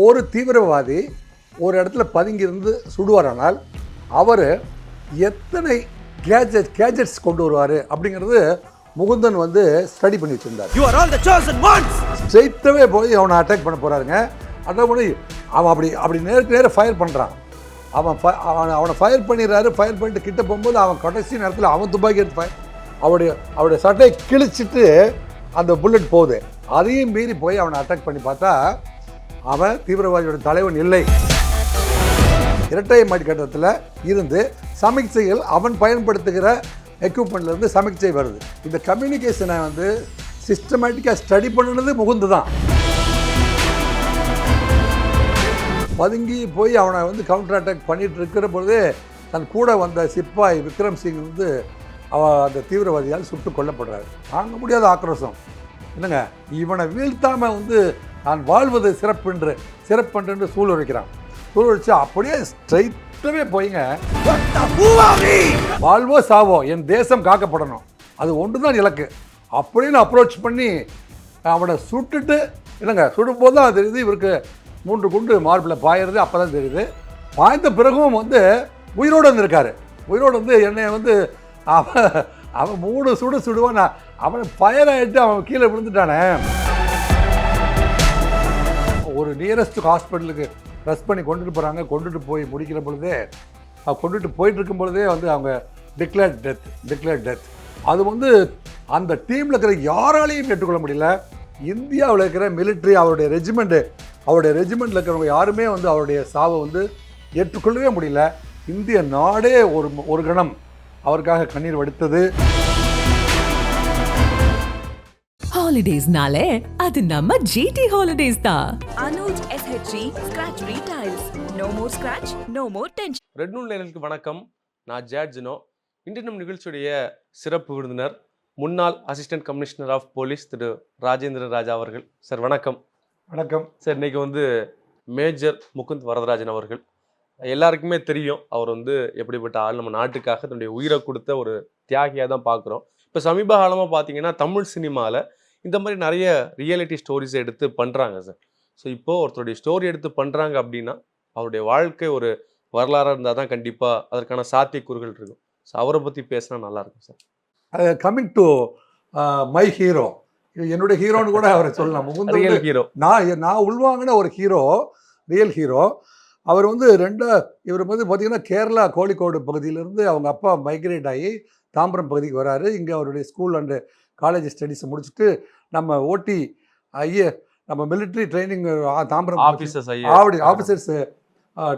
ஒரு தீவிரவாதி ஒரு இடத்துல பதுங்கியிருந்து சுடுவாரானால் அவர் எத்தனை கேஜெட் கேஜெட்ஸ் கொண்டு வருவார் அப்படிங்கிறது முகுந்தன் வந்து ஸ்டடி பண்ணி வச்சுருந்தார்! ஸ்ட்ரெயிட்டாகவே போய் அவனை அட்டாக் பண்ண போகிறாருங்க அட்டாக் பண்ணி அவன் அப்படி அப்படி நேருக்கு நேரம் ஃபயர் பண்ணுறான் அவன் fi- அவன் அவனை ஃபயர் பண்ணிடுறாரு ஃபயர் பண்ணிட்டு கிட்ட போகும்போது அவன் கடைசி நேரத்தில் அவன் துப்பாக்கி எடுத்து ஃபயர் அவருடைய அவருடைய சட்டையை கிழிச்சிட்டு அந்த புல்லட் போகுது. அதையும் மீறி போய் அவனை அட்டாக் பண்ணி பார்த்தா அவன் தீவிரவாதியோட தலைவன் இல்லை. இரட்டை கட்டத்தில் இருந்து சமிக்சைகள் அவன் பயன்படுத்துகிற எக்யூப்மெண்ட்லேருந்து இருந்து சமிக்சை வருது. இந்த கம்யூனிகேஷனை வந்து சிஸ்டமேட்டிக்காக ஸ்டடி பண்ணுனது முகுந்து தான். பதுங்கி போய் அவனை வந்து கவுண்டர் அட்டாக் பண்ணிட்டு இருக்கிற பொழுதே தன் கூட வந்த சிப்பாய் விக்ரம் சிங் வந்து அவ அந்த தீவிரவாதியால் சுட்டு கொல்லப்படுறாரு. தாங்க முடியாத ஆக்ரோஷம். என்னங்க? இவனை வீழ்த்தாம வந்து நான் வாழ்வது சிறப்பென்று சிறப்பென்று சூழ்நிலைக்கிறான் சூழ்நிலைச்சு அப்படியே ஸ்ட்ரைட்டாகவே போய்ங்க. வாழ்வோ சாவோ என் தேசம் காக்கப்படணும். அது ஒன்று தான் இலக்கு. அப்படின்னு அப்ரோச் பண்ணி அவனை சுட்டுட்டு இல்லைங்க சுடும்போது தான் தெரியுது இவருக்கு மூன்று குண்டு மார்பில் பாயிறது அப்போ தான் தெரியுது. பாய்ந்த பிறகும் வந்து உயிரோடு வந்திருக்காரு. உயிரோடு வந்து என்னை வந்து அவன் அவன் மூணு சுடு சுடுவான் நான் அவனை ஃபயர் ஆகிட்டு அவன் கீழே விழுந்துட்டானே. ஒரு நியரஸ்ட் ஹாஸ்பிட்டலுக்கு ரஷ் பண்ணி கொண்டுட்டு போகிறாங்க கொண்டுட்டு போய் முடிக்கிற பொழுதே கொண்டுட்டு போயிட்டு இருக்கும் பொழுதே வந்து அவங்க டிக்ளேர் டெத் டிக்ளேர் டெத் அது வந்து அந்த டீமில் இருக்கிற யாராலையும் ஏற்றுக்கொள்ள முடியல. இந்தியாவில் இருக்கிற மிலிட்ரி அவருடைய ரெஜிமெண்ட்டு அவருடைய ரெஜிமெண்ட்டில் இருக்கிறவங்க யாருமே வந்து அவருடைய சாவை வந்து ஏற்றுக்கொள்ளவே முடியல. இந்திய நாடே ஒரு ஒரு கணம் அவருக்காக கண்ணீர் வடித்தது. ஹாலிடேஸ்னாலே அது நம்ம ஜிடி ஹாலிடேஸ் தான். Anuj SHG Scratch Retiles. No more scratch, no more tension. Red நூல் நேயர்களுக்கு வணக்கம். நான் ஜார்ஜினோ இன்று நம் நிகழ்ச்சியுடைய சிறப்பு விருந்தினர் முன்னாள் அசிஸ்டன்ட் கமிஷனர் ஆஃப் போலீஸ் திரு ராஜேந்திர ராஜா அவர்கள். சார் வணக்கம். வணக்கம். சார் இன்னைக்கு வந்து மேஜர் முகுந்த் வரதராஜன் அவர்கள். எல்லாருக்குமே தெரியும் அவர் வந்து எப்படிப்பட்ட ஆள். நம்ம நாட்டுக்காக தன்னுடைய உயிரை கொடுத்த ஒரு தியாகியாக தான் பார்க்குறோம். இப்போ சமீப காலமாக பார்த்தீங்கன்னா தமிழ் சினிமாவில் இந்த மாதிரி நிறைய ரியாலிட்டி ஸ்டோரிஸ் எடுத்து பண்ணுறாங்க சார் ஸோ இப்போது ஒருத்தருடைய ஸ்டோரி எடுத்து பண்ணுறாங்க அப்படின்னா அவருடைய வாழ்க்கை ஒரு வரலாறாக இருந்தால் தான் கண்டிப்பாக அதற்கான சாத்தியக்கூறுகள் இருக்கும். ஸோ அவரை பற்றி பேசினா நல்லா இருக்கும் sir coming to my hero என்னுடைய ஹீரோன்னு கூட அவரை சொல்லலாம். முகுந்த ரியல் ஹீரோ நான் நான் உள்வாங்கின ஒரு ஹீரோ ரியல் ஹீரோ அவர் வந்து ரெண்டு இவர் வந்து பார்த்தீங்கன்னா கேரளா கோழிக்கோடு பகுதியிலேருந்து அவங்க அப்பா மைக்ரேட் ஆகி தாம்பரம் பகுதிக்கு வராரு. இங்கே அவருடைய ஸ்கூல் அண்டு காலேஜ் ஸ்டடீஸை முடிச்சுட்டு நம்ம ஓடி ஐய நம்ம military training Tambaram officers Avadi officers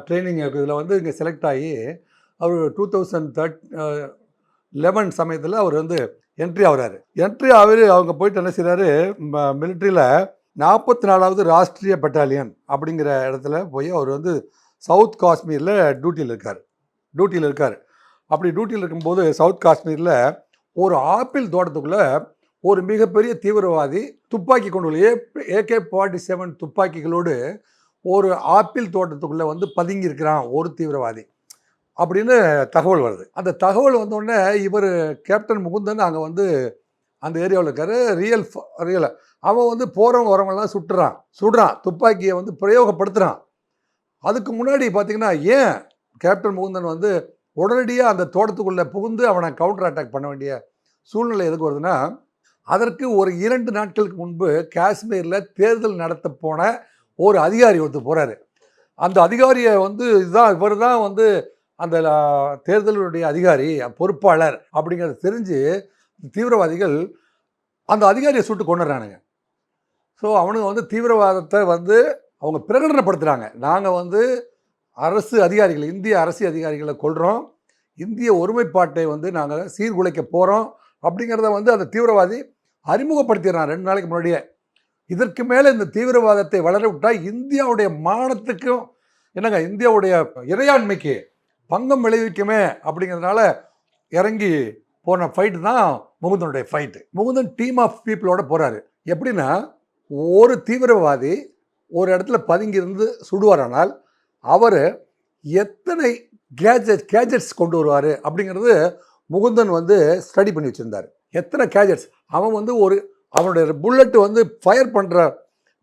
training இதில் வந்து இங்கே செலக்ட் ஆகி அவர் டூ தௌசண்ட் தேர்ட் லெவன் சமயத்தில் அவர் வந்து என்ட்ரி ஆகுறாரு. என்ட்ரி ஆகுது அவங்க போயிட்டு என்ன செய்கிறாரு மிலிட்ரியில் நாற்பத்தி நாலாவது ராஷ்ட்ரிய பட்டாலியன் அப்படிங்கிற இடத்துல போய் அவர் வந்து சவுத் காஷ்மீரில் டியூட்டியில் இருக்கார். டியூட்டியில் இருக்கார். அப்படி டியூட்டியில் இருக்கும்போது சவுத் காஷ்மீரில் ஒரு ஆப்பிள் தோட்டத்துக்குள்ளே ஒரு மிகப்பெரிய தீவிரவாதி துப்பாக்கி கொண்டு ஏ ஏகே ஃபார்ட்டி செவன் துப்பாக்கிகளோடு ஒரு ஆப்பிள் தோட்டத்துக்குள்ளே வந்து பதுங்கி இருக்கிறான் ஒரு தீவிரவாதி அப்படின்னு தகவல் வருது. அந்த தகவல் வந்தோடனே இவர் கேப்டன் முகுந்தன் அங்கே வந்து அந்த ஏரியாவில் இருக்காரு. ரியல் ரியல் அவன் வந்து போகிறவங்க வரவங்களாம் சுட்டுறான். சுடுறான். துப்பாக்கியை வந்து பிரயோகப்படுத்துகிறான் அதுக்கு முன்னாடி பார்த்தீங்கன்னா ஏன் கேப்டன் முகுந்தன் வந்து உடனடியாக அந்த தோட்டத்துக்குள்ளே புகுந்து அவனை கவுண்டர் அட்டாக் பண்ண வேண்டிய சூழ்நிலை எதுக்கு வருதுன்னா அதற்கு ஒரு இரண்டு நாட்களுக்கு முன்பு காஷ்மீரில் தேர்தல் நடத்த போன ஒரு அதிகாரி ஒருத்தர் போகிறாரு அந்த அதிகாரியை வந்து இதுதான் இவர் தான் வந்து அந்த தேர்தலுடைய அதிகாரி பொறுப்பாளர் அப்படிங்கிறத தெரிஞ்சு தீவிரவாதிகள் அந்த அதிகாரியை சுட்டு கொண்டுறானுங்க ஸோ அவனுங்க வந்து தீவிரவாதத்தை வந்து அவங்க பிரகடனப்படுத்துகிறாங்க நாங்கள் வந்து அரசு அதிகாரிகள் இந்திய அரசு அதிகாரிகளை கொள்கிறோம் இந்திய ஒருமைப்பாட்டை வந்து நாங்கள் சீர்குலைக்க போகிறோம் அப்படிங்கிறத வந்து அந்த தீவிரவாதி அறிமுகப்படுத்திடுறான் ரெண்டு நாளைக்கு முன்னாடியே. இதற்கு மேலே இந்த தீவிரவாதத்தை வளர விட்டால் இந்தியாவுடைய மானத்துக்கும் என்னங்க இந்தியாவுடைய இறையாண்மைக்கு பங்கம் விளைவிக்குமே அப்படிங்கிறதுனால இறங்கி போன ஃபைட்டு தான் முகுந்தனுடைய ஃபைட்டு முகுந்தன் டீம் ஆஃப் பீப்புளோட போகிறாரு எப்படின்னா ஒரு தீவிரவாதி ஒரு இடத்துல பதுங்கி இருந்து சுடுவாரானால் அவர் எத்தனை கேஜெட் கேஜெட்ஸ் கொண்டு வருவார் அப்படிங்கிறது முகுந்தன் வந்து ஸ்டடி பண்ணி வச்சுருந்தார். எத்தனை கேஜெட்ஸ் அவன் வந்து ஒரு அவனுடைய புல்லட் வந்து ஃபயர் பண்ணுற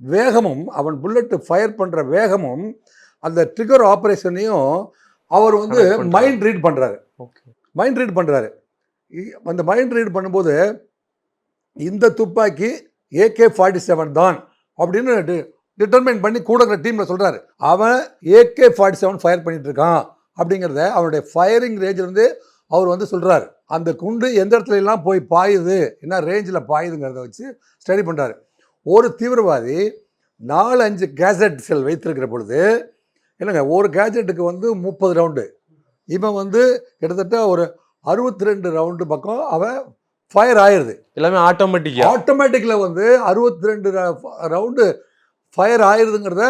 வேகமும் அவன் புல்லட்டு ஃபயர் பண்ணுற வேகமும் அந்த ட்ரிகர் ஆப்ரேஷனையும் அவர் வந்து. மைண்ட் ரீட் பண்ணுறாரு ஓகே மைண்ட் ரீட் பண்ணுறாரு அந்த மைண்ட் ரீட் பண்ணும்போது இந்த துப்பாக்கி ஏகே ஃபார்ட்டி செவன் தான் அப்படின்னு டிட்டர்மைன் பண்ணி கூட இருக்கிற டீமில் சொல்கிறாரு அவன் ஏகே ஃபார்ட்டி செவன் ஃபயர் பண்ணிட்டு இருக்கான் அப்படிங்கிறத அவனுடைய ஃபயரிங் ரேஞ்சிலேருந்து அவர் வந்து சொல்கிறாரு அந்த குண்டு எந்த இடத்துல எல்லாம் போய் பாயுது என்ன ரேஞ்சில் பாயுதுங்கிறத வச்சு ஸ்டடி பண்ணுறாரு ஒரு தீவிரவாதி நாலு அஞ்சு கேசட் செல் வைத்திருக்கிற பொழுது என்னங்க ஒரு கேஜெட்டுக்கு வந்து முப்பது ரவுண்டு இவன் வந்து கிட்டத்தட்ட ஒரு அறுபத்தி ரெண்டு ரவுண்டு பக்கம் அவன் ஃபயர் ஆயிடுது எல்லாமே ஆட்டோமேட்டிக்கா ஆட்டோமேட்டிக்கில் வந்து அறுபத்தி ரெண்டு ரவுண்டு ஃபயர் ஆயிடுதுங்கிறத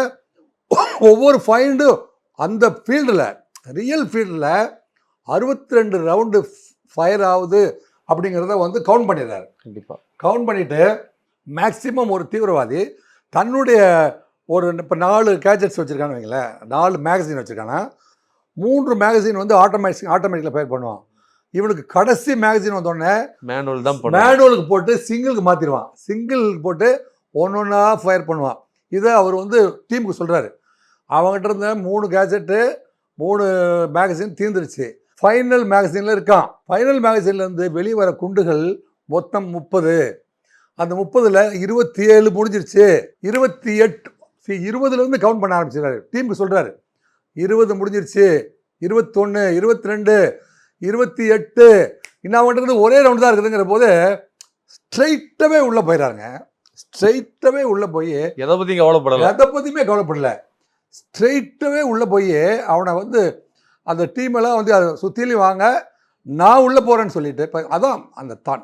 ஒவ்வொரு ஃபைண்டும் அந்த ஃபீல்டில் ரியல் ஃபீல்டில் அறுபத்தி ரெண்டு ரவுண்டு ஃபயர் ஆகுது அப்படிங்கிறத வந்து கவுண்ட் பண்ணிடுறாரு. கண்டிப்பா. கவுண்ட் பண்ணிவிட்டு மேக்ஸிமம் ஒரு தீவிரவாதி தன்னுடைய ஒரு இப்போ நாலு கேஜெட்ஸ் வச்சுருக்கான்னு வைங்களேன் நாலு மேகசின் வச்சுருக்கானா மூன்று மேகசின் வந்து ஆட்டோமேட்டிக் ஆட்டோமேட்டிக்கில் ஃபயர் பண்ணுவான். இவனுக்கு கடைசி மேகசின் வந்தோடனே மேனுவல் தான் மேனுவலுக்கு போட்டு சிங்கிளுக்கு மாற்றிடுவான் சிங்கிளுக்கு போட்டு ஒன்று ஒன்றா ஃபயர் பண்ணுவான். இதை அவர் வந்து டீமுக்கு சொல்கிறாரு அவங்ககிட்ட இருந்த மூணு கேஜெட்டு மூணு மேகசின் தீர்ந்துருச்சு ஃபைனல் மேகசினில் இருக்கான். ஃபைனல் மேகசின்லேருந்து வெளியே வர குண்டுகள் மொத்தம் முப்பது. அந்த முப்பதில் இருபத்தி ஏழு முடிஞ்சிருச்சு இருபத்தி எட்டு இருபதுலேருந்து கவுண்ட் பண்ண ஆரம்பிச்சிடுறாரு. டீமுக்கு சொல்கிறாரு இருபது முடிஞ்சிருச்சு. இருபத்தொன்று இருபத்தி ரெண்டு இருபத்தி எட்டு இன்னும் அவன்கிட்ட ஒரே ரவுண்டு தான் இருக்குதுங்கிற போது ஸ்ட்ரைட்டாகவே உள்ளே போயிடறாங்க ஸ்ட்ரைட்டாகவே உள்ளே போய் எதை பத்தியும் கவலைப்படல. எதை பற்றியுமே கவலைப்படல. ஸ்ட்ரைட்டாகவே உள்ளே போய் அவனை வந்து அந்த டீமெல்லாம் வந்து அதை சுற்றிலையும் வாங்க நான் உள்ளே போகிறேன்னு சொல்லிட்டு இப்போ அதான் அந்த தான்.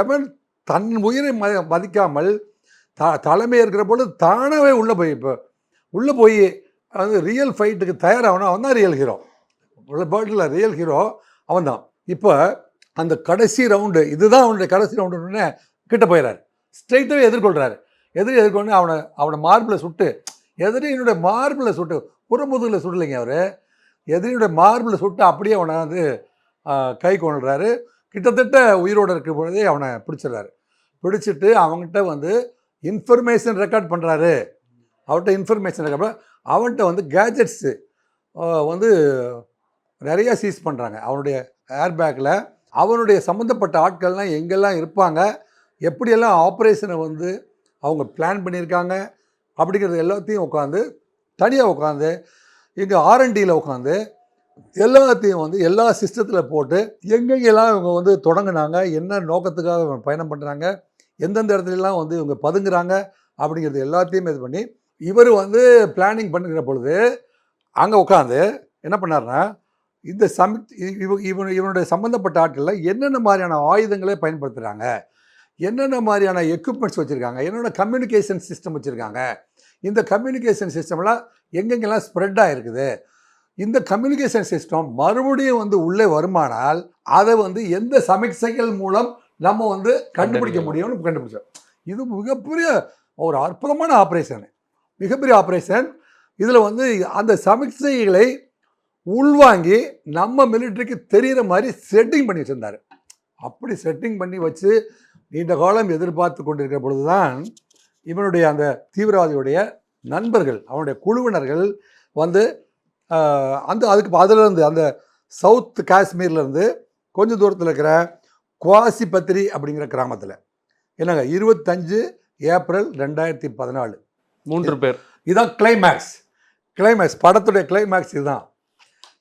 எவன் தன் உயிரை ம மதிக்காமல் த தலைமை இருக்கிற பொழுது தானாகவே உள்ளே போய் இப்போ உள்ளே போய் வந்து ரியல் ஃபைட்டுக்கு தயாராகணும். அவன் தான் ரியல் ஹீரோ பேர்டில் ரியல் ஹீரோ அவன் தான். இப்போ அந்த கடைசி ரவுண்டு இதுதான் அவனுடைய கடைசி ரவுண்டுன்னு கிட்ட போயிடுறாரு ஸ்ட்ரைட்டாகவே எதிர்கொள்கிறாரு எதிரி எதிர்கொண்டு அவனை அவனை மார்பில் சுட்டு எதிரியினுடைய மார்பில் சுட்டு புறமுதுகில் சுடலைங்க அவர். எதிரியுடைய மார்பில் சுட்டு அப்படியே அவனை வந்து கை கொண்டுறாரு கிட்டத்தட்ட உயிரோடு இருக்கிற பொழுதே அவனை பிடிச்சிடுறாரு. பிடிச்சிட்டு அவங்ககிட்ட வந்து இன்ஃபர்மேஷன் ரெக்கார்ட் பண்ணுறாரு அவன்கிட்ட இன்ஃபர்மேஷன் ரெக்கார்ட் அவன்கிட்ட வந்து கேஜெட்ஸு வந்து நிறைய சீஸ் பண்ணுறாங்க அவனுடைய ஏர்பேக்கில் அவனுடைய சம்மந்தப்பட்ட ஆட்கள்லாம் எங்கெல்லாம் இருப்பாங்க எப்படியெல்லாம் ஆப்ரேஷனை வந்து அவங்க பிளான் பண்ணியிருக்காங்க அப்படிங்கிறது எல்லாத்தையும் உட்காந்து தனியாக உட்காந்து இங்கே ஆர்என்டியில் உட்காந்து எல்லாத்தையும் வந்து எல்லா சிஸ்டத்தில் போட்டு எங்கெங்கெல்லாம் இவங்க வந்து தொடங்கினாங்க என்ன நோக்கத்துக்காக இவங்க பயணம் பண்ணுறாங்க எந்தெந்த இடத்துலலாம் வந்து இவங்க பதுங்குறாங்க அப்படிங்கிறது எல்லாத்தையும் இது பண்ணி இவர் வந்து பிளானிங் பண்ணுகிற பொழுது அங்கே உட்காந்து என்ன பண்ணாருன்னா இந்த சமி இவ இவன் இவனுடைய சம்மந்தப்பட்ட ஆட்களில் என்னென்ன மாதிரியான ஆயுதங்களை பயன்படுத்துகிறாங்க என்னென்ன மாதிரியான எக்யூப்மெண்ட்ஸ் வச்சுருக்காங்க என்னென்ன கம்யூனிகேஷன் சிஸ்டம் வச்சுருக்காங்க இந்த கம்யூனிகேஷன் சிஸ்டம்லாம் எங்கெங்கெல்லாம் ஸ்ப்ரெட் ஆகிருக்குது இந்த கம்யூனிகேஷன் சிஸ்டம் மறுபடியும் வந்து உள்ளே வருமானால் அதை வந்து எந்த சமிக்சைகள் மூலம் நம்ம வந்து கண்டுபிடிக்க. முடியும்னு கண்டுபிடிச்சோம். இது மிகப்பெரிய ஒரு அற்புதமான ஆப்ரேஷன் மிகப்பெரிய ஆப்ரேஷன் இதில் வந்து அந்த சமிக்சைகளை உள்வாங்கி நம்ம மிலிட்டரிக்கு தெரிகிற மாதிரி செட்டிங் பண்ணி வச்சுருந்தாரு. அப்படி செட்டிங் பண்ணி வச்சு நீண்ட காலம் எதிர்பார்த்து கொண்டிருக்கிற பொழுதுதான் இவனுடைய அந்த தீவிரவாதியுடைய நண்பர்கள் அவனுடைய குழுவினர்கள் வந்து அந்த அதுக்கு அதிலிருந்து அந்த சவுத் காஷ்மீர்லேருந்து கொஞ்சம் தூரத்தில் இருக்கிற குவாசி பத்திரி அப்படிங்கிற கிராமத்தில். என்னங்க இருபத்தஞ்சு ஏப்ரல் ரெண்டாயிரத்தி பதினாலு. மூன்று பேர். இதான் கிளைமேக்ஸ் கிளைமேக்ஸ் படத்துடைய கிளைமேக்ஸ் இதுதான்.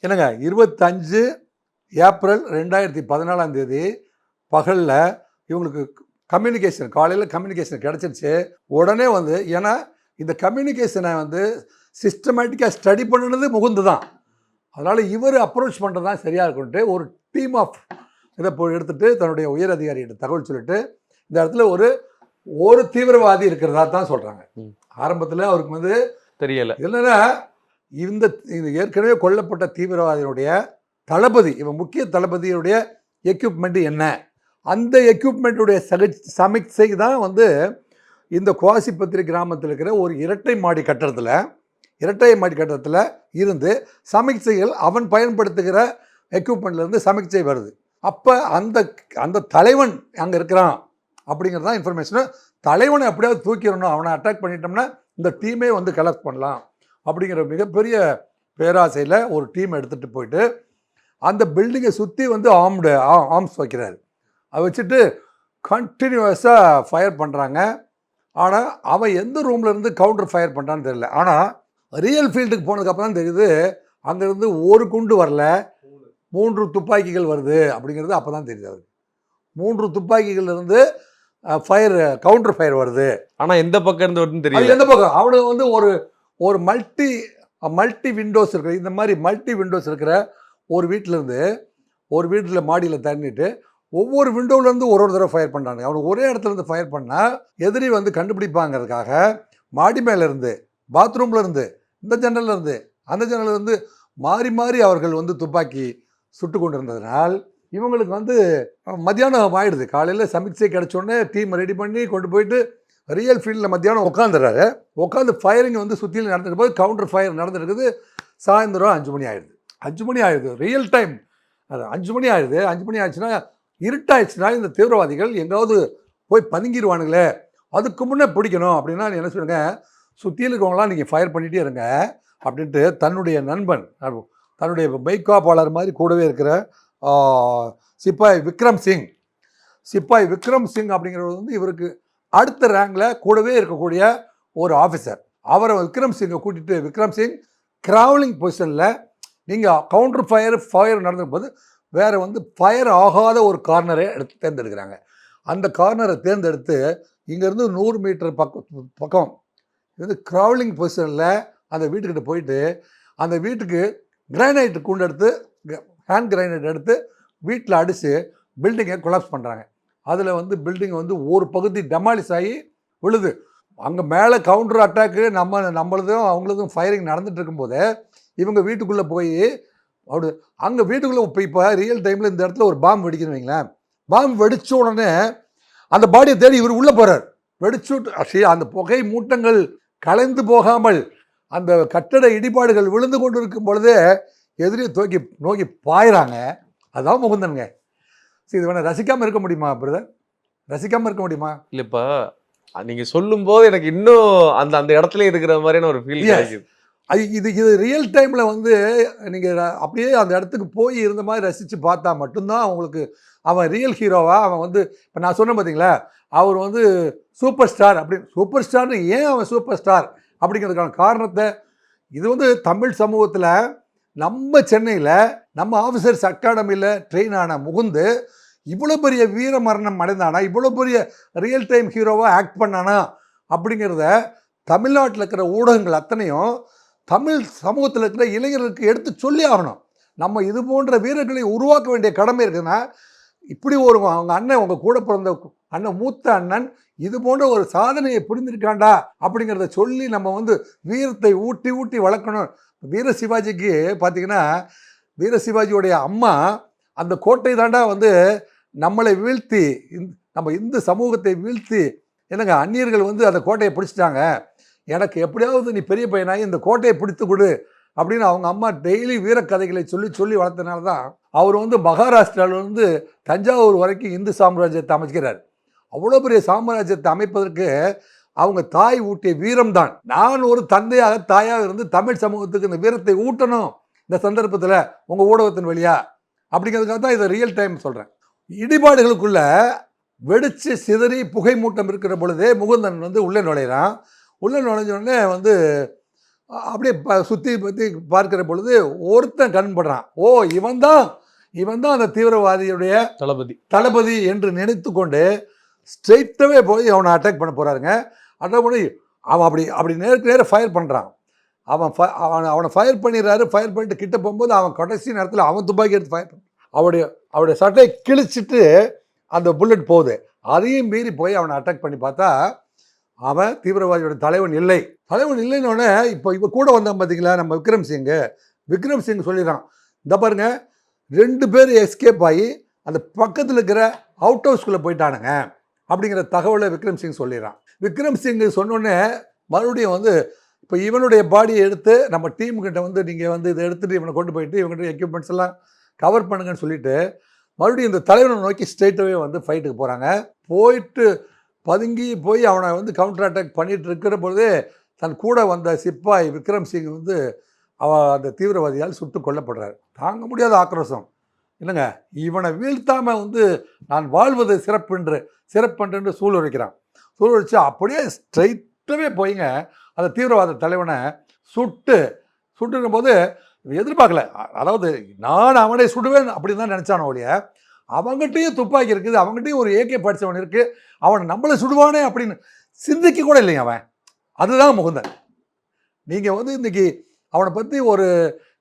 என்னங்க இருபத்தஞ்சு ஏப்ரல் ரெண்டாயிரத்தி பதினாலாம் தேதி பகலில் இவங்களுக்கு கம்யூனிகேஷன் காலையில் கம்யூனிகேஷன் கிடச்சிருச்சு. உடனே வந்து ஏன்னா இந்த கம்யூனிகேஷனை வந்து சிஸ்டமேட்டிக்காக ஸ்டடி பண்ணுனது முகுந்து தான் அதனால் இவர் அப்ரோச் பண்ணுறது தான் சரியாக இருக்குன்ட்டு ஒரு டீம் ஆஃப் இதை போ எடுத்துட்டு தன்னுடைய உயர் அதிகாரிகிட்ட தகவல் சொல்லிட்டு இந்த இடத்துல ஒரு ஒரு தீவிரவாதி இருக்கிறதா தான் சொல்கிறாங்க. ஆரம்பத்தில் அவருக்கு வந்து தெரியல. என்னன்னா இந்த ஏற்கனவே கொல்லப்பட்ட தீவிரவாதியினுடைய தளபதி இவன் முக்கிய தளபதியுடைய எக்யூப்மெண்ட் என்ன? அந்த எக்யூப்மெண்ட்டுடைய சகி சமிக்சை தான் வந்து இந்த குவாசிப்பத்திரி கிராமத்தில் இருக்கிற ஒரு இரட்டை மாடி கட்டடத்தில் இரட்டை மாடி கட்டடத்தில் இருந்து சமிக்சைகள் அவன் பயன்படுத்துகிற எக்யூப்மெண்ட்லேருந்து சமிக்சை வருது. அப்போ அந்த அந்த தலைவன் அங்கே இருக்கிறான் அப்படிங்கிறது தான் இன்ஃபர்மேஷனு தலைவனை எப்படியாவது தூக்கிடணும் அவனை அட்டாக் பண்ணிட்டோம்னா இந்த டீமே வந்து கலெக்ட் பண்ணலாம் அப்படிங்கிற மிகப்பெரிய பேராசையில் ஒரு டீம் எடுத்துகிட்டு போயிட்டு அந்த பில்டிங்கை சுற்றி வந்து ஆம்டு ஆர்ம்ஸ் வைக்கிறாரு. அதை வச்சுட்டு கண்டினியூஸாக ஃபயர் பண்ணுறாங்க ஆனால் அவன் எந்த ரூம்ல இருந்து கவுண்டர் ஃபயர் பண்ணுறான்னு தெரியல. ஆனால் ரியல் ஃபீல்டுக்கு போனதுக்கப்புறம் தான் தெரியுது அங்கேருந்து ஒரு குண்டு வரல. மூன்று துப்பாக்கிகள் வருது அப்படிங்கிறது அப்போ தான் தெரியுது அவருக்கு. மூன்று துப்பாக்கிகள் இருந்து ஃபயர் கவுண்டர் ஃபயர் வருது. ஆனா எந்த பக்கம் இருந்து வருதுன்னு தெரியல. எந்த பக்கம்? அவனுக்கு வந்து ஒரு ஒரு மல்டி மல்டி விண்டோஸ் இருக்கிற இந்த மாதிரி மல்டி விண்டோஸ் இருக்கிற ஒரு வீட்டில் இருந்து ஒரு வீட்டில் மாடியில் தண்ணிட்டு ஒவ்வொரு விண்டோவிலேருந்து ஒரு ஒரு தடவை ஃபயர் பண்ணுறாங்க அவனுக்கு ஒரே இடத்துலேருந்து ஃபயர் பண்ணால் எதிரி வந்து கண்டுபிடிப்பாங்கிறதுக்காக மாடி மேலேருந்து பாத்ரூம்லேருந்து இருந்து இந்த ஜன்னல்ல இருந்து அந்த ஜன்னல்ல இருந்து மாறி மாறி அவர்கள் வந்து துப்பாக்கி சுட்டு கொண்டு இவங்களுக்கு வந்து மத்தியானம் ஆயிடுது. காலையில் சமிக்சை கிடச்சோடனே டீம் ரெடி பண்ணி கொண்டு போயிட்டு ரியல் ஃபீல்டில் மத்தியானம் உட்காந்துறாரு உட்காந்து ஃபயரிங் வந்து சுற்றிலும் நடந்துட்டு போது கவுண்டர் ஃபயர் நடந்துருக்குது சாயந்தரம் அஞ்சு மணி ஆயிடுது. அஞ்சு மணி ஆயிடுது. ரியல் டைம் அது அஞ்சு மணி ஆயிடுது. அஞ்சு மணி ஆயிடுச்சுன்னா இருட்டாயிடுச்சுன்னா இந்த தீவிரவாதிகள் எங்காவது போய் பதுங்கிடுவானுங்களே அதுக்கு முன்னே பிடிக்கணும் அப்படின்னா என்ன சொல்லுங்க சுற்றியில் இருக்கவங்களாம் நீங்கள் ஃபயர் பண்ணிகிட்டே இருங்க அப்படின்ட்டு தன்னுடைய நண்பன் தன்னுடைய மெய்காப்பாளர் மாதிரி கூடவே இருக்கிற சிப்பாய் விக்ரம் சிங். சிப்பாய் விக்ரம் சிங் அப்படிங்கிறவர் வந்து இவருக்கு அடுத்த ரேங்கில் கூடவே இருக்கக்கூடிய ஒரு ஆஃபீஸர் அவரை விக்ரம் சிங்கை கூட்டிகிட்டு விக்ரம் சிங் கிராவலிங் பொசிஷனில் நீங்கள் கவுண்டர் ஃபயர் ஃபயர் நடந்துக்கும் போது வேறு வந்து ஃபயர் ஆகாத ஒரு கார்னரை எடுத்து தேர்ந்தெடுக்கிறாங்க. அந்த கார்னரை தேர்ந்தெடுத்து இங்கேருந்து நூறு மீட்டர் பக்கம் பக்கம் இது வந்து பொசிஷனில் அந்த வீட்டுக்கிட்ட போயிட்டு அந்த வீட்டுக்கு கிரானைட் கூண்டு எடுத்து ஹேண்ட் கிரானைட் எடுத்து வீட்டில் அடித்து பில்டிங்கை கொலாப்ஸ் பண்ணுறாங்க அதில் வந்து பில்டிங் வந்து ஒரு பகுதி டெமாலிஸ் ஆகி விழுது. அங்கே மேலே கவுண்டர் அட்டாக்கு நம்ம நம்மளதும் அவங்களதும் ஃபயரிங் நடந்துகிட்டு இருக்கும்போது இவங்க வீட்டுக்குள்ளே போய் அப்படி அங்கே வீட்டுக்குள்ளே இப்போ இப்போ ரியல் டைமில் இந்த இடத்துல ஒரு பாம்பு வெடிக்கணும் வைங்களேன். பாம்பு வெடிச்ச உடனே அந்த பாடியை தேடி இவர் உள்ளே போகிறார் வெடிச்சு சரி அந்த புகை மூட்டங்கள் கலைந்து போகாமல் அந்த கட்டட இடிபாடுகள் விழுந்து கொண்டு இருக்கும் பொழுதே எதிரியை தூக்கி நோக்கி பாயிறாங்க. அதான் முகுந்தனுங்க. சரி இது வேணா ரசிக்காமல் இருக்க முடியுமா பிரதர் ரசிக்காமல் இருக்க முடியுமா? இல்ல இப்ப நீங்க சொல்லும் போது எனக்கு இன்னும் அந்த அந்த இடத்துல இருக்கிற மாதிரியான ஒரு ஃபீல். கிடைக்குது. அது இது இது ரியல் டைமில் வந்து நீங்கள் அப்படியே அந்த இடத்துக்கு போய் இருந்த மாதிரி ரசித்து பார்த்தா மட்டும்தான் அவங்களுக்கு அவன் ரியல் ஹீரோவா அவன் வந்து இப்போ நான் சொன்னேன் பார்த்தீங்களா அவர் வந்து சூப்பர் ஸ்டார் அப்படின்னு சூப்பர் ஸ்டார்னு ஏன் அவன் சூப்பர் ஸ்டார் அப்படிங்கிறதுக்கான காரணத்தை இது வந்து தமிழ் சமூகத்தில் நம்ம சென்னையில் நம்ம ஆஃபீஸர்ஸ் அகாடமியில் ட்ரெயின் ஆன முகுந்து இவ்வளோ பெரிய வீர மரணம் அடைந்தானா இவ்வளோ பெரிய ரியல் டைம் ஹீரோவாக ஆக்ட் பண்ணானா அப்படிங்கிறத தமிழ்நாட்டில் இருக்கிற ஊடகங்கள் அத்தனையும் தமிழ் சமூகத்தில் இருக்கிற இளைஞர்களுக்கு எடுத்து சொல்லி ஆகணும். நம்ம இது போன்ற வீரர்களை உருவாக்க வேண்டிய கடமை இருக்குதுன்னா இப்படி ஒரு அவங்க அண்ணன் உங்கள் கூட பிறந்த அண்ணன் மூத்த அண்ணன் இது போன்ற ஒரு சாதனையை புரிந்திருக்காண்டா அப்படிங்கிறத சொல்லி நம்ம வந்து வீரத்தை ஊட்டி ஊட்டி வளர்க்கணும். வீர சிவாஜிக்கு பார்த்திங்கன்னா வீர சிவாஜியோடைய அம்மா அந்த கோட்டை தாண்டா வந்து நம்மளை வீழ்த்தி நம்ம இந்து சமூகத்தை வீழ்த்தி என்னங்க அந்நியர்கள் வந்து அந்த கோட்டையை பிடிச்சிட்டாங்க. எனக்கு எப்படியாவது நீ பெரிய பையனாகி இந்த கோட்டையை பிடித்து கொடு அப்படின்னு அவங்க அம்மா டெய்லி வீரக்கதைகளை சொல்லி சொல்லி வளர்த்தனால தான் அவர் வந்து மகாராஷ்டிராவிலிருந்து தஞ்சாவூர் வரைக்கும் இந்து சாம்ராஜ்யத்தை அமைக்கிறார் அவ்வளோ பெரிய சாம்ராஜ்யத்தை அமைப்பதற்கு அவங்க தாய் ஊட்டிய வீரம் தான் நான் ஒரு தந்தையாக தாயாக இருந்து தமிழ் சமூகத்துக்கு இந்த வீரத்தை ஊட்டணும் இந்த சந்தர்ப்பத்தில் உங்கள் ஊடகத்தின் வழியா அப்படிங்கிறதுக்காக தான் இதை ரியல் டைம் சொல்கிறேன் இடிபாடுகளுக்குள்ள வெடிச்சு சிதறி புகை மூட்டம் இருக்கிற பொழுதே முகுந்தன் வந்து உள்ளே நுழையிறான். உள்ளே நுழைஞ்ச உடனே வந்து அப்படியே ப சுற்றி பற்றி பார்க்கிற பொழுது ஒருத்தன் கண்படுறான் ஓ இவன் தான் இவன் தான் அந்த தீவிரவாதியுடைய தளபதி. தளபதி என்று நினைத்து கொண்டு ஸ்ட்ரெயிட்டாகவே போய் அவனை அட்டாக் பண்ண போகிறாருங்க அட்டாக் பண்ணி அவன் அப்படி அப்படி நேருக்கு நேரம் ஃபயர் பண்ணுறான் அவன் fi- அவன் அவனை ஃபயர் பண்ணிடுறாரு. ஃபயர் பண்ணிட்டு கிட்ட போகும்போது அவன் கடைசி நேரத்தில் அவன் துப்பாக்கி எடுத்து ஃபயர் பண்ண அவருடைய அவருடைய சட்டையை கிழிச்சிட்டு அந்த புல்லட் போகுது. அதையும் மீறி போய் அவனை அட்டாக் பண்ணி பார்த்தா அவன் தீவிரவாதியோட தலைவன் இல்லை. தலைவன் இல்லைன்னொடனே இப்போ இப்போ கூட வந்தான் பார்த்தீங்களா நம்ம விக்ரம் சிங். விக்ரம் சிங் சொல்லிடுறான். இந்த பாருங்க ரெண்டு பேர் எஸ்கேப் ஆகி அந்த பக்கத்தில் இருக்கிற அவுட் ஹவுஸ்குள்ளே போயிட்டானுங்க அப்படிங்கிற தகவலை விக்ரம் சிங் சொல்லிடுறான். விக்ரம் சிங் சொன்னோடனே மறுபடியும் வந்து இப்போ இவனுடைய பாடியை எடுத்து நம்ம டீமுக்கிட்ட வந்து நீங்கள் வந்து இதை எடுத்துகிட்டு இவனை கொண்டு போயிட்டு இவங்ககிட்ட எக்யூப்மெண்ட்ஸ் எல்லாம் கவர் பண்ணுங்கன்னு சொல்லிட்டு மறுபடியும் இந்த தலைவனை நோக்கி ஸ்ட்ரெயிட்டாகவே வந்து ஃபைட்டுக்கு போகிறாங்க போயிட்டு பதுங்கி போய் அவனை வந்து கவுண்டர் அட்டாக் பண்ணிகிட்டு இருக்கிற பொழுதே தன் கூட வந்த சிப்பாய் விக்ரம் சிங் வந்து அவ அந்த தீவிரவாதியால் சுட்டு கொல்லப்படுறார். தாங்க முடியாத ஆக்ரோஷம். இல்லைங்க இவனை வீழ்த்தாமல் வந்து நான் வாழ்வது சிறப்புன்று சிறப்புன்று சூழ்நிலைக்கிறான் சூழ்நிலைச்சு அப்படியே ஸ்ட்ரைட்டாகவே போய்ங்க. அந்த தீவிரவாத தலைவனை சுட்டு சுட்டுக்கும் போது எதிர்பார்க்கல. அதாவது நான் அவனை சுடுவேன் அப்படின்னு தான் நினச்சானோ ஒழிய அவங்ககிட்டயும் துப்பாக்கி இருக்குது அவங்ககிட்டயும் ஒரு ஏகே படித்தவன் இருக்குது அவனை நம்மளை சுடுவானே அப்படின்னு சிந்திக்க கூட இல்லைங்க அவன். அதுதான் முகுந்தன் நீங்கள் வந்து இன்றைக்கி அவனை பற்றி ஒரு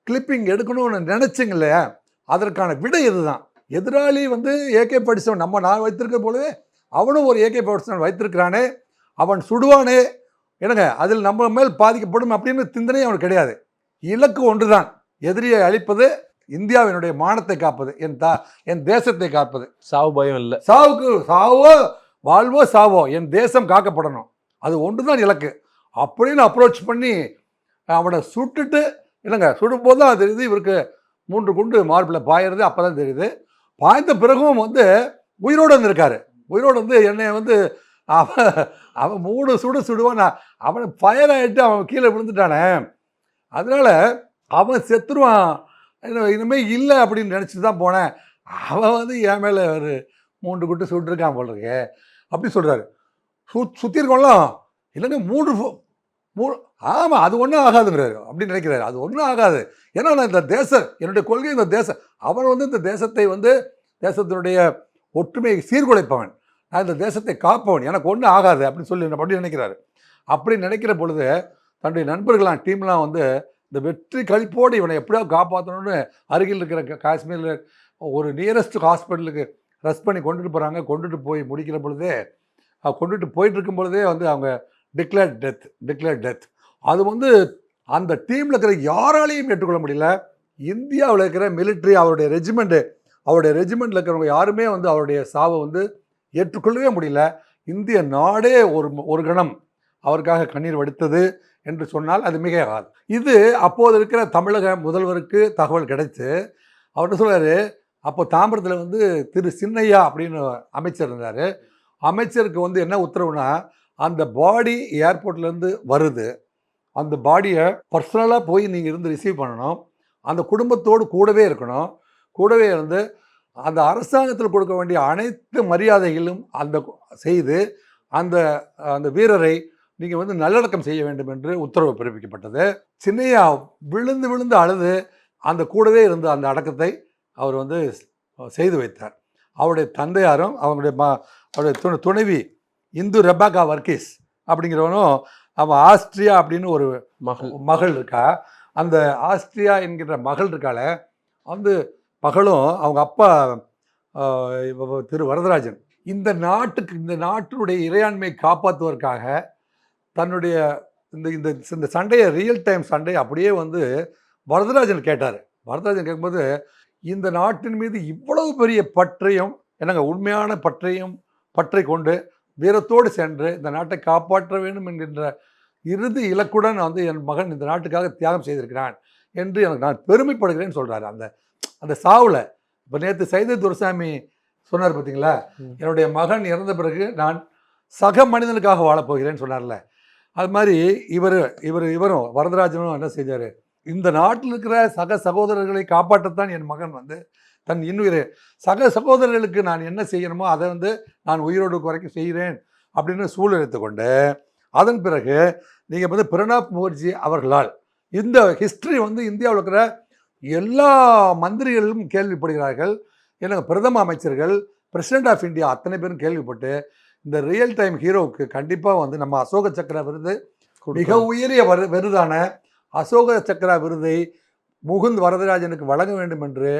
கிளிப்பிங் எடுக்கணும்னு நினச்சிங்க இல்லையா அதற்கான விடை இதுதான் எதிராளி வந்து ஏகே படித்தவன் நம்ம நான் வைத்திருக்க போலவே அவனும் ஒரு ஏகே படித்தவன் வைத்திருக்கிறானே அவன் சுடுவானே என்னங்க அதில் நம்ம மேல் பாதிக்கப்படும் அப்படின்னு சிந்தனை அவனுக்கு கிடையாது. இலக்கு ஒன்று தான் எதிரியை அழிப்பது இந்தியாவினுடைய மானத்தை காப்பது என் தா என் தேசத்தை காப்பது. சாவு பயம் இல்லை. சாவுக்கு சாவோ வாழ்வோ சாவோ என் தேசம் காக்கப்படணும். அது ஒன்று தான் இலக்கு. அப்படின்னு அப்ரோச் பண்ணி அவனை சுட்டுட்டு இல்லைங்க சுடும்போது தான் தெரியுது இவருக்கு மூன்று குண்டு மார்பில் பாயிறது அப்போ தான் தெரியுது. பாய்ந்த பிறகும் வந்து உயிரோடு வந்திருக்காரு. உயிரோடு வந்து என்னை வந்து அவன் அவன் மூணு சுடு சுடுவான். நான் அவனை ஃபயர் ஆகிட்டு அவன் கீழே விழுந்துட்டானே. அதனால அவன் செத்துருவான். இனிமேல் இல்லை அப்படின்னு நினச்சிட்டு தான் போனேன். அவன் வந்து என் மேலே ஒரு மூன்று குட்டு சுட்டுருக்கான் போல இருக்கு. அப்படி சொல்கிறாரு சு சுற்றி இருக்கோம்லாம் இல்லைங்க மூன்று ஃபோ- மூ ஆமாம் அது ஒன்றும் ஆகாதுங்கிறாரு. அப்படின்னு நினைக்கிறாரு. அது ஒன்றும் ஆகாது. ஏன்னா நான் இந்த தேசம் என்னுடைய கொள்கை இந்த தேசம் அவன் வந்து இந்த தேசத்தை வந்து தேசத்தினுடைய ஒற்றுமையை சீர்குலைப்பவன். நான் இந்த தேசத்தை காப்பவன். எனக்கு ஒன்றும் ஆகாது. அப்படின்னு சொல்லி அப்படின்னு நினைக்கிறாரு. அப்படி நினைக்கிற பொழுது தன்னுடைய நண்பர்களாம் டீம்லாம் வந்து இந்த வெற்றி கழிப்போடு இவனை எப்படியோ காப்பாற்றணும்னு அருகில் இருக்கிற காஷ்மீரில் ஒரு நியரஸ்ட் ஹாஸ்பிட்டலுக்கு ரெஸ்ட் பண்ணி கொண்டுட்டு போகிறாங்க கொண்டுட்டு போய் முடிக்கிற பொழுதே கொண்டுட்டு போயிட்டு இருக்கும் பொழுதே வந்து அவங்க டிக்ளேர் டெத் டிக்ளேர் டெத் அது வந்து அந்த டீமில் இருக்கிற யாராலையும் ஏற்றுக்கொள்ள முடியல. இந்தியாவில் இருக்கிற மிலிட்ரி அவருடைய ரெஜிமெண்ட்டு அவருடைய ரெஜிமெண்ட்டில் இருக்கிறவங்க யாருமே வந்து அவருடைய சாவை வந்து ஏற்றுக்கொள்ளவே முடியல. இந்திய நாடே ஒரு ஒரு கணம் அவருக்காக கண்ணீர் வடித்தது. என்று சொன்னால் அது மிகையாகாது. இது அப்போது இருக்கிற தமிழக முதல்வருக்கு தகவல் கிடைத்து அவர்கிட்ட சொல்றாரு அப்போ தாம்பரத்தில் வந்து திரு சின்னையா அப்படின்னு அமைச்சர் இருந்தார். அமைச்சருக்கு வந்து என்ன உத்தரவுனா அந்த பாடி ஏர்போர்ட்லேருந்து வருது. அந்த பாடியை பர்சனலாக போய் நீங்கள் இருந்து ரிசீவ் பண்ணணும். அந்த குடும்பத்தோடு கூடவே இருக்கணும். கூடவே இருந்து அந்த அரசாங்கத்தில் கொடுக்க வேண்டிய அனைத்து மரியாதைகளும் அந்த செய்து அந்த அந்த வீரரை நீங்கள் வந்து நல்லடக்கம் செய்ய வேண்டும் என்று உத்தரவு பிறப்பிக்கப்பட்டது. சின்னையா விழுந்து விழுந்து அழுது அந்த கூடவே இருந்த அந்த அடக்கத்தை அவர் வந்து செய்து வைத்தார். அவருடைய தந்தையாரும் அவங்களுடைய ம அவருடைய துணை துணைவி இந்து ரெபாக்கா வர்கீஸ் அப்படிங்கிறவனும் அவன் ஆஸ்ட்ரியா அப்படின்னு ஒரு மகள். மகள் இருக்கா. அந்த ஆஸ்ட்ரியா என்கிற மகள் இருக்காள வந்து மகளும் அவங்க அப்பா திரு வரதராஜன் இந்த நாட்டுக்கு இந்த நாட்டினுடைய இறையாண்மை காப்பாற்றுவதற்காக தன்னுடைய இந்த இந்த இந்த சண்டையை ரியல் டைம் சண்டையை அப்படியே வந்து வரதராஜன் கேட்டார். வரதராஜன் கேட்கும்போது இந்த நாட்டின் மீது இவ்வளவு பெரிய பற்றையும் என்னங்க உண்மையான பற்றையும் பற்றை கொண்டு வீரத்தோடு சென்று இந்த நாட்டை காப்பாற்ற வேண்டும் என்கின்ற இறுதி இலக்குடன் வந்து என் மகன் இந்த நாட்டுக்காக தியாகம் செய்திருக்கிறான் என்று எனக்கு நான் பெருமைப்படுகிறேன்னு சொல்கிறாரு அந்த அந்த சாவில் இப்போ நேற்று சைதை துரசாமி சொன்னார் பார்த்தீங்களா. என்னுடைய மகன் இறந்த பிறகு நான் சக மனிதனுக்காக வாழப் போகிறேன்னு சொன்னார்ல. அது மாதிரி இவர் இவர் இவரும் வரதராஜனும் என்ன செஞ்சார் இந்த நாட்டில் இருக்கிற சக சகோதரர்களை காப்பாற்றத்தான் என் மகன் வந்து தன் இன்னுயிரை சக சகோதரர்களுக்கு நான் என்ன செய்யணுமோ அதை வந்து நான் உயிரோடு குறைக்க செய்கிறேன் அப்படின்னு சூழலித்து கொண்டு அதன் பிறகு நீங்கள் வந்து பிரணாப் முகர்ஜி அவர்களால் இந்த ஹிஸ்ட்ரி வந்து இந்தியாவில் இருக்கிற எல்லா மந்திரிகளும் கேள்விப்படுகிறார்கள். எனக்கு பிரதம அமைச்சர்கள் பிரசிடென்ட் ஆஃப் இந்தியா அத்தனை பேரும் கேள்விப்பட்டு இந்த ரியல் டைம் ஹீரோவுக்கு கண்டிப்பாக வந்து நம்ம அசோக சக்கர விருது மிக உயரிய வரு விருதான அசோக சக்கரா விருதை முகுந்த் வரதராஜனுக்கு வழங்க வேண்டும் என்று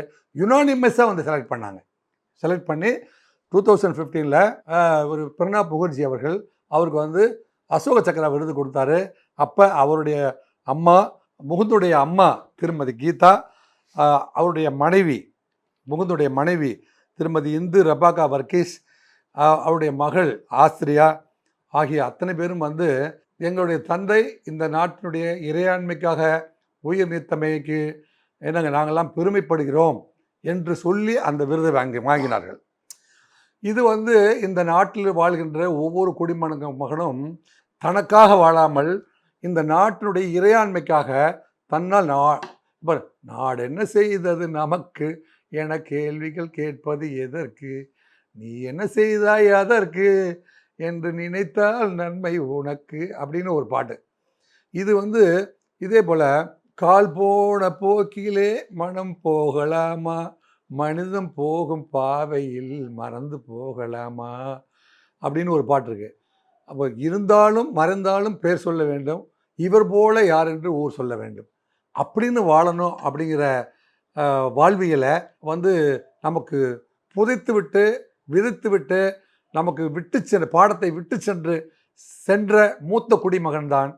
யுனானிமஸாக வந்து செலக்ட் பண்ணாங்க. செலக்ட் பண்ணி டூ தௌசண்ட் ஃபிஃப்டீனில் ஒரு பிரணாப் முகர்ஜி அவர்கள் அவருக்கு வந்து அசோக சக்கரா விருது கொடுத்தாரு. அப்போ அவருடைய அம்மா முகுந்துடைய அம்மா திருமதி கீதா அவருடைய மனைவி முகுந்துடைய மனைவி திருமதி இந்து ரபாகா வர்கீஸ் அவருடைய மகள் ஆஸ்திரியா ஆகிய அத்தனை பேரும் வந்து எங்களுடைய தந்தை இந்த நாட்டினுடைய இறையாண்மைக்காக உயிர் நீத்தமைக்கு என்னங்க நாங்கள்லாம் பெருமைப்படுகிறோம் என்று சொல்லி அந்த விருதை வாங்கி வாங்கினார்கள். இது வந்து இந்த நாட்டில் வாழ்கின்ற ஒவ்வொரு குடிமகன மகனும் தனக்காக வாழாமல் இந்த நாட்டினுடைய இறையாண்மைக்காக தன்னால் நா இப்போ நாடு என்ன செய்தது நமக்கு? என கேள்விகள் கேட்பது எதற்கு? நீ என்ன செய்தாய் அதற்கு? என்று நினைத்தால் நன்மை உனக்கு அப்படின்னு ஒரு பாட்டு. இது வந்து இதே போல் கால் போன போக்கிலே மனம் போகலாமா? மனிதம் போகும் பாவையில் மறந்து போகலாமா? அப்படின்னு ஒரு பாட்டு இருக்கு. அப்போ இருந்தாலும் மறந்தாலும் பேர் சொல்ல வேண்டும். இவர் போல யார் என்று ஊர் சொல்ல வேண்டும். அப்படின்னு வாழணும் அப்படிங்கிற வாழ்வியலை வந்து நமக்கு புதைத்து விட்டு விதித்துவிட்டு நமக்கு விட்டு சென்று பாடத்தை விட்டு சென்று சென்ற மூத்த குடிமகன் தான்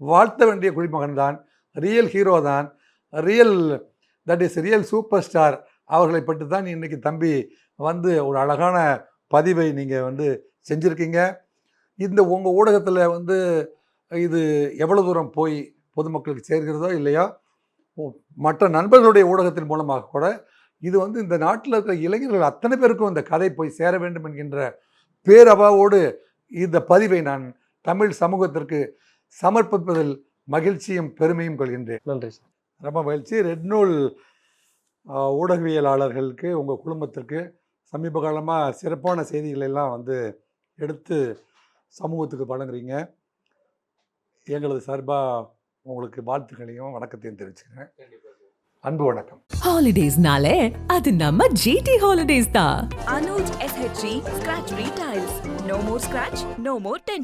வாழ்த்த வேண்டிய குடிமகன் தான் ரியல் ஹீரோ தான் real that is real super star அவர்களை பற்றி தான் இன்றைக்கி தம்பி வந்து ஒரு அழகான பதிவை நீங்கள் வந்து செஞ்சுருக்கீங்க. இந்த உங்கள் ஊடகத்தில் வந்து இது எவ்வளோ தூரம் போய் பொதுமக்களுக்கு சேர்கிறதோ இல்லையோ மற்ற நண்பர்களுடைய ஊடகத்தின் மூலமாக கூட இது வந்து இந்த நாட்டில் இருக்கிற இளைஞர்கள் அத்தனை பேருக்கும் இந்த கதை போய் சேர வேண்டும் என்கின்ற பேரவாவோடு இந்த பதிவை நான் தமிழ் சமூகத்திற்கு சமர்ப்பிப்பதில் மகிழ்ச்சியும் பெருமையும் கொள்கின்றேன். நன்றி சார். ரொம்ப மகிழ்ச்சி. ரெட் நூல் ஊடகவியலாளர்களுக்கு உங்கள் குடும்பத்திற்கு சமீப காலமாக சிறப்பான செய்திகளை எல்லாம் வந்து எடுத்து சமூகத்துக்கு வழங்குறீங்க. எங்களது சார்பாக உங்களுக்கு வாழ்த்துக்களையும் வணக்கத்தையும் தெரிவிச்சுக்கிறேன். அன்பு வணக்கம் ஹாலிடேஸ்னாலே அது நம்ம ஜிடி ஹாலிடேஸ் தான் Anuj SHG Scratch Retiles. No more scratch, no more tension.